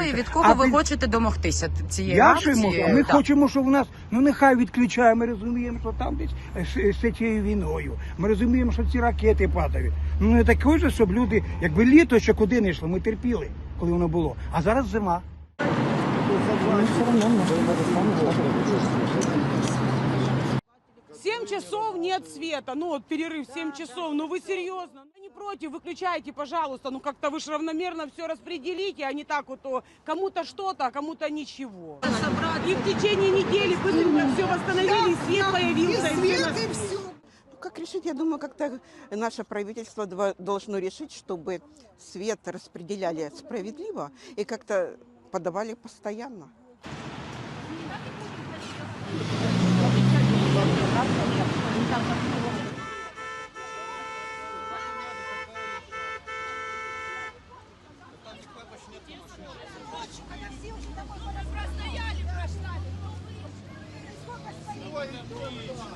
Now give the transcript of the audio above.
і від А кого ви від... хочете домогтися цієї Я акції? Можу. Ми Так. хочемо, щоб у нас ну нехай відключає. Ми розуміємо, що там десь е, з, з цією війною. Ми розуміємо, що ці ракети падають. Ну не таке ж, щоб люди, якби літо ще куди не йшло, ми терпіли, коли воно було. А зараз зима. Семь часов нет света, ну вот перерыв 7 часов, ну вы серьезно? Ну не против, выключайте, пожалуйста, ну как-то вы же равномерно все распределите, а не так вот кому-то что-то, а кому-то ничего. И в течение недели быстренько все восстановили, и свет появился. и всё на- Ну, Как решить? Я думаю, как-то наше правительство должно решить, чтобы свет распределяли справедливо и как-то подавали постоянно. Простояли, прошлали. Сколько стоит?